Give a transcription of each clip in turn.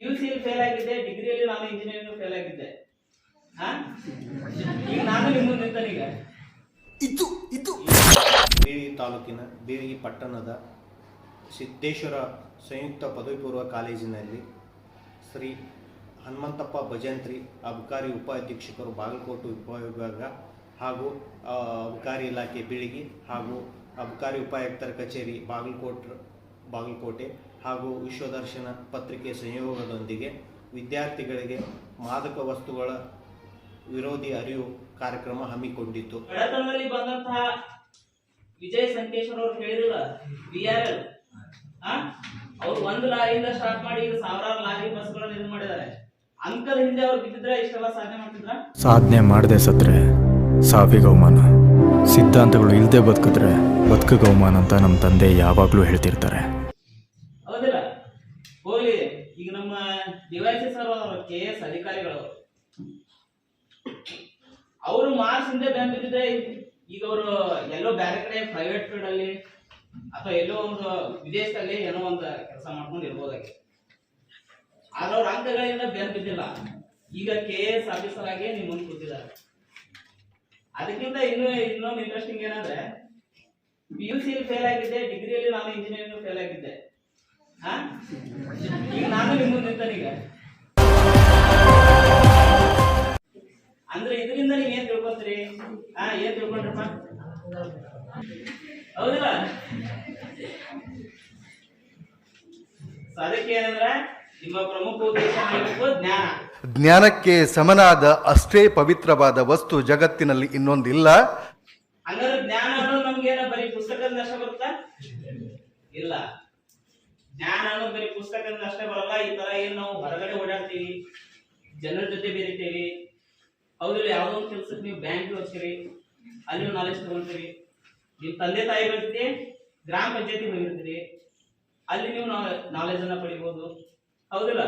U C fail ಆಗಿದ್ದೆ ಡಿಗ್ರಿಯಲ್ಲಿ ನಾನು ಇಂಜಿನಿಯರಿಂಗ್ ಫೇಲ್ ಆಗಿದ್ದೆ ಹಾ? ಈಗ ನಾನು ನಿಮ್ಮ ಮುಂದೆ ಇದು ಇದು. ಬೇವಿಗೆ ತಾಲೂಕಿನ ಬೇವಿಗೆ ಪಟ್ಟಣದ ಸಿದ್ದೇಶ್ವರ ಸಂಯುಕ್ತ ಪದವಿ ಪೂರ್ವ ಕಾಲೇಜಿನಲ್ಲಿ ಶ್ರೀ ಹನುಮಂತಪ್ಪ ಭಜಂತ್ರಿ ಅಬಕಾರಿ ಉಪಾಧ್ಯಕ್ಷಕರು ಬಾಗಲಕೋಟೆ ಉಪವಿಭಾಗ ಹಾಗೂ ಅಬಕಾರಿ ಇಲಾಖೆ ಬೀಳಿಗಿ ಹಾಗೂ ಅಬಕಾರಿ ಉಪಾಯುಕ್ತರ ಕಚೇರಿ ಬಾಗಲಕೋಟ್ ಬಾಗಲಕೋಟೆ ಹಾಗೂ ವಿಶ್ವದರ್ಶನ ಪತ್ರಿಕೆ ಸಂಯೋಗದೊಂದಿಗೆ ವಿದ್ಯಾರ್ಥಿಗಳಿಗೆ ಮಾದಕ ವಸ್ತುಗಳ ವಿರೋಧಿ ಅರಿವು ಕಾರ್ಯಕ್ರಮ ಹಮ್ಮಿಕೊಂಡಿತ್ತು. ಬಡತನದಲ್ಲಿ ಬಂದಂತಹ ವಿಜಯ್ ಸಂಕೇಶ್ವರ ಅವರು ಹೇಳಿರಲ್ಲ ಬಿ ಆರ್ ಎಲ್. ಅವ್ರು ಒಂದು ಲಾರಿಯಿಂದ ಸ್ಟಾರ್ಟ್ ಮಾಡಿ ಈಗ ಸಾವಿರಾರು ಲಾರಿ ಬಸ್ಗಳನ್ನು ಇದು ಮಾಡಿದ್ದಾರೆ. ಅಂಕದ ಹಿಂದೆ ಅವ್ರು ಬಿದ್ದಿದ್ರೆ ಇಷ್ಟೆಲ್ಲ ಸಾಧನೆ ಮಾಡ್ತಿದ್ರ? ಸಾಧನೆ ಮಾಡದೆ ಸತ್ರೆ ಸಾವಿಗೆ ಅವಮಾನ. ಸಿದ್ಧಾಂತಗಳು ಇಲ್ಲದೆ ಬದುಕಿದ್ರೆ ಬದುಕಿಗೆ ಗೌಮಾನ ಅಂತ ನಮ್ಮ ತಂದೆ ಯಾವಾಗಲೂ ಹೇಳ್ತಿರ್ತಾರೆ. ಹೋಗ್ಲಿ. ಈಗ ನಮ್ಮ ಡಿವೈಸಿ ಸರ್ ಅವರು ಕೆ ಎಸ್ ಅಧಿಕಾರಿಗಳು. ಅವರು ಮಾರ್ಕ್ಸ್ ಹಿಂದೆ ಬ್ಯಾಂಕ್ ಬಿದ್ದಿದ್ರೆ ಈಗ ಅವರು ಎಲ್ಲೋ ಬೇರೆ ಕಡೆ ಪ್ರೈವೇಟ್ ಫೀಲ್ಡ್ ಅಲ್ಲಿ ಅಥವಾ ಎಲ್ಲೋ ಒಂದು ವಿದೇಶದಲ್ಲಿ ಏನೋ ಒಂದು ಕೆಲಸ ಮಾಡ್ಕೊಂಡು ಇರ್ಬೋದಾಗಿ. ಆದ್ರೆ ಅವ್ರ ಅಂಕಗಳಿಂದ ಬೆನ್ ಬಿದ್ದಿಲ್ಲ. ಈಗ ಕೆ ಎಸ್ ಆಫೀಸರ್ ಆಗಿ ನಿಮ್ ಮುಂದೆ ಕೂತಿದ್ದಾರೆ. ಅದಕ್ಕಿಂತ ಇನ್ನೂ ಇನ್ನೊಂದು ಇಂಟ್ರೆಸ್ಟಿಂಗ್ ಏನಂದ್ರೆ ಪಿ ಯು ಸಿ ಫೇಲ್ ಆಗಿದ್ದೆ ಡಿಗ್ರಿಯಲ್ಲಿ ನಾನು ಇಂಜಿನಿಯರಿಂಗ್ ಫೇಲ್ ಆಗಿದ್ದೆ. ಈಗ ನಾನು ನಿಮ್ಮ ಮುಂದೆ ನಿಂತೇನೆ ಅಂದ್ರೆ ಇದರಿಂದ ನೀವ್ ಏನ್ ತಿಳ್ಕೊಂತೀರಿ? ಹಾ ಏನ್ ತಿಳ್ಕೊಂಡ್ರಪ್ಪ? ಹೌದಿಲ್ಲ? So ಅದಕ್ಕೆ ಏನಂದ್ರೆ ನಿಮ್ಮ ಪ್ರಮುಖ ಉದ್ದೇಶ ಏನಿರ್ಬೇಕು? ಜ್ಞಾನ. ಜ್ಞಾನಕ್ಕೆ ಸಮನಾದ ಅಷ್ಟೇ ಪವಿತ್ರವಾದ ವಸ್ತು ಜಗತ್ತಿನಲ್ಲಿ ಇನ್ನೊಂದಿಲ್ಲ. ಹಂಗಾದ್ರೆ ಜ್ಞಾನ ಅನ್ನೋದು ನಮ್ಗೇನ ಬರೀ ಪುಸ್ತಕದಿಂದ ನಷ್ಟ ಬರುತ್ತಾ? ಇಲ್ಲ. ಜ್ಞಾನ ಅನ್ನೋದು ಬರೀ ಪುಸ್ತಕದಿಂದ ಅಷ್ಟೇ ಬರಲ್ಲ, ಈ ತರ ಏನ್ ನಾವು ಹೊರಗಡೆ ಓಡಾಡ್ತೀವಿ, ಜನರ ಜೊತೆ ಬೆರಿತೀವಿ. ಹೌದಿಲ್ಲ, ಯಾವ್ದೋ ಒಂದು ಕೆಲ್ಸಕ್ಕೆ ನೀವು ಬ್ಯಾಂಕ್ ಹೋಗ್ತೀರಿ, ಅಲ್ಲಿ ನಾಲೆಜ್ ತಗೊಂತೀರಿ ನಿಮ್ ತಂದೆ ತಾಯಿ ಜೊತೆ ಗ್ರಾಮ ಪಂಚಾಯತಿ ಹೋಗಿರ್ತೀರಿ ಅಲ್ಲಿ ನೀವು ನಾಲೆಜ್ ಅನ್ನ ಪಡಿಬಹುದು ಹೌದಿಲ್ಲ?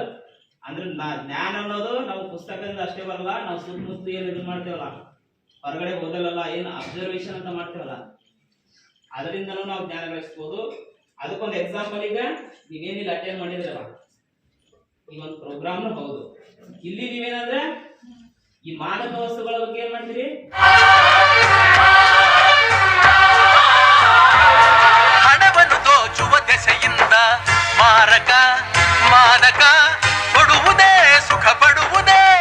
ಅಂದ್ರೆ ಜ್ಞಾನ ಅನ್ನೋದು ನಾವು ಪುಸ್ತಕದಿಂದ ಅಷ್ಟೇ ಬರಲ್ಲ, ನಾವು ಸುತ್ತಮುತ್ತ ಏನು ಇದು ಮಾಡ್ತೇವಲ್ಲ, ಹೊರಗಡೆ ಓದಲ್ಲ ಏನು ಅಬ್ಸರ್ವೇಷನ್ ಅಂತ ಮಾಡ್ತೇವಲ್ಲ. ಅದರಿಂದನೂ ನಾವು ಜ್ಞಾನ ಗಳಿಸ್ಬೋದು ಅದಕ್ಕೊಂದು ಎಕ್ಸಾಂಪಲ್ ಈಗ ನೀವೇನಿಲ್ಲ ಅಟೆಂಡ್ ಮಾಡಿದ್ರಲ್ಲ. ಈ ಒಂದು ಪ್ರೋಗ್ರಾಮ್ ಹೌದು. ಇಲ್ಲಿ ನೀವೇನಂದ್ರೆ ಈ ಮಾನವ ವಸ್ತುಗಳ ಬಗ್ಗೆ ಏನ್ ಮಾಡ್ತೀರಿ? ಹಣವನ್ನು ದೋಚುವ ದೆಸೆಯಿಂದ ಮಾರಕ ಮಾದಕ ಕೊಡುವುದೇ ಸುಖ ಪಡು